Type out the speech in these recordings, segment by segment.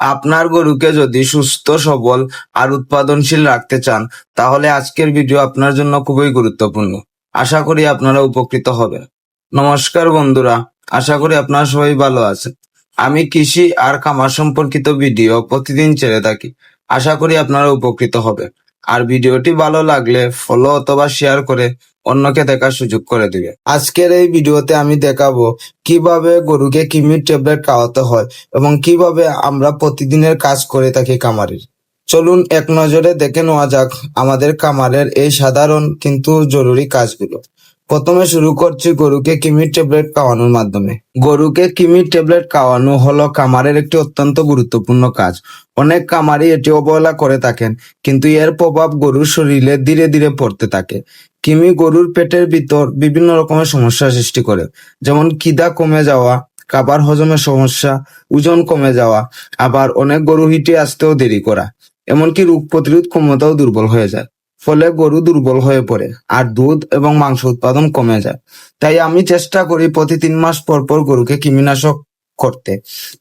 আপনার গরুকে যদি সুস্থ, সবল আর উৎপাদনশীল রাখতে চান, তাহলে আজকের ভিডিও আপনার জন্য খুবই গুরুত্বপূর্ণ। আশা করি আপনারা উপকৃত হবেন। নমস্কার বন্ধুরা, আশা করি আপনারা সবাই ভালো আছেন। আমি কৃষি আর খামার সম্পর্কিত ভিডিও প্রতিদিন ছেড়ে থাকি। আশা করি আপনারা উপকৃত হবেন। আর ভিডিওটি ভালো লাগলে ফলো অথবা শেয়ার করে অন্যকে দেখার সুযোগ করে দিবে। আজকের এই ভিডিওতে আমি দেখাবো কীভাবে গরুকে কিমির ট্যাবলেট খাওয়াতে হয় এবং কীভাবে আমরা প্রতিদিনের কাজ করে থাকি কামারের চলুন এক নজরে দেখে নেওয়া যাক আমাদের কামারের এই সাধারণ কিন্তু জরুরি কাজগুলো। প্রথমে শুরু করছি গরুকে কিমির ট্যাবলেট খাওয়ানোর মাধ্যমে। গরুকে কিমির ট্যাবলেট খাওয়ানো হলো কামারের একটি অত্যন্ত গুরুত্বপূর্ণ কাজ। অনেক খামারি এটি অবহেলা করে থাকেন, কিন্তু এর প্রভাব গরুর শরীরে ধীরে ধীরে পড়তে থাকে। কিমি গরুর পেটের ভিতর বিভিন্ন রকমের সমস্যা সৃষ্টি করে, যেমন খিদা কমে যাওয়া, খাবার হজমের সমস্যা, ওজন কমে যাওয়া, আবার অনেক গরু হিটে আসতেও দেরি করা, এমনকি রোগ প্রতিরোধ ক্ষমতাও দুর্বল হয়ে যায়। ফলে গরু দুর্বল হয়ে পড়ে আর দুধ এবং মাংস উৎপাদন কমে যায়। তাই আমি চেষ্টা করি প্রতি তিন মাস পর পর গরুকে কৃমিনাশক করতে।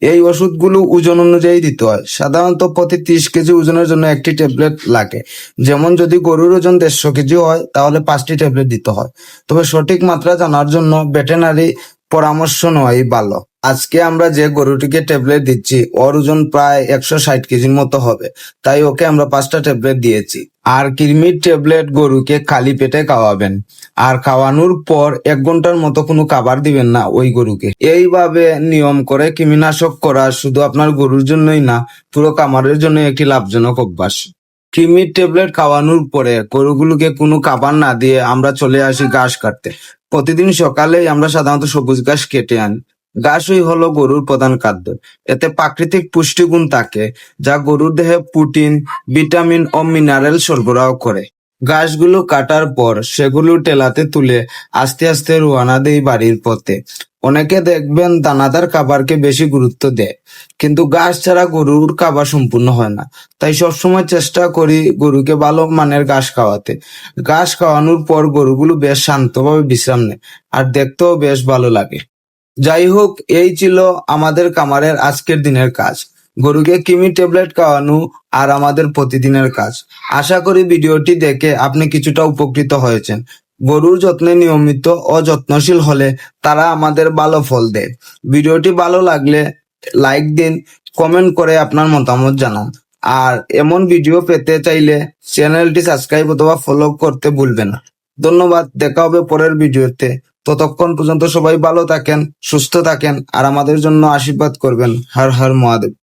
এই ওষুধগুলো ওজন অনুযায়ী দিতে হয়। সাধারণত প্রতি ত্রিশ কেজি ওজনের জন্য একটি ট্যাবলেট লাগে। যেমন যদি গরুর ওজন দেড়শো কেজি হয়, তাহলে পাঁচটি ট্যাবলেট দিতে হয়। তবে সঠিক মাত্রা জানার জন্য ভেটেনারি পরামর্শ নেওয়াই ভালো। আজকে আমরা যে গরুটিকে ট্যাবলেট দিচ্ছি, ওর ওজন প্রায় একশো ষাট কেজির মতো হবে। তাই ওকে আমরা পাঁচটা ট্যাবলেট দিয়েছি। আর কৃমির ট্যাবলেট গরুকে খালি পেটে খাওয়াবেন। আর খাওয়ানোর পর এক ঘণ্টার মতো কোনো খাবার দিবেন না ওই গরুকে। এইভাবে নিয়ম করে কৃমিনাশক করা শুধু আপনার গরুর জন্যই না, পুরো কামারের জন্য একটি লাভজনক অভ্যাস। কৃমির ট্যাবলেট খাওয়ানোর পরে গরুগুলোকে কোনো খাবার না দিয়ে আমরা চলে আসি ঘাস কাটতে। প্রতিদিন সকালেই আমরা সাধারণত সবুজ ঘাস কেটে আনি। ঘাসই হলো গরুর প্রধান খাদ্য। এতে প্রাকৃতিক পুষ্টিগুণ থাকে, যা গরুর দেহে প্রোটিন, ভিটামিন ও মিনারেল সরবরাহ করে। ঘাসগুলো কাটার পর সেগুলো টেলাতে তুলে আস্তে আস্তে রোয়ানা দেই বাড়ির পথে। অনেকে দেখবেন দানাদার খাবারকে বেশি গুরুত্ব দেয়, কিন্তু ঘাস ছাড়া গরুর খাবার সম্পূর্ণ হয় না। তাই সবসময় চেষ্টা করি গরুকে ভালো মানের ঘাস খাওয়াতে। ঘাস খাওয়ানোর পর গরুগুলো বেশ শান্তভাবে বিশ্রাম নেয়, আর দেখতেও বেশ ভালো লাগে। যাই হোক এই ছিল আমাদের কামারের আজকের দিনের কাজ। গরুকে কিমি ট্যাবলেট খাওয়ানো আর আমাদের প্রতিদিনের কাজ। আশা করি ভিডিওটি দেখে আপনি কিছুটা উপকৃত হয়েছেন। গরুর যত্নে নিয়মিত ও যত্নশীল হলে তারা আমাদের ভালো ফল দেয়। ভিডিওটি ভালো লাগলে লাইক দিন, কমেন্ট করে আপনার মতামত জানান। আর এমন ভিডিও পেতে চাইলে চ্যানেলটি সাবস্ক্রাইব অথবা ফলো করতে ভুলবেন না। ধন্যবাদ, দেখা হবে পরের ভিডিওতে। ততক্ষণ পর্যন্ত সবাই ভালো থাকেন, সুস্থ থাকেন, আর আমাদের জন্য আশীর্বাদ করবেন। হর হর মহাদেব।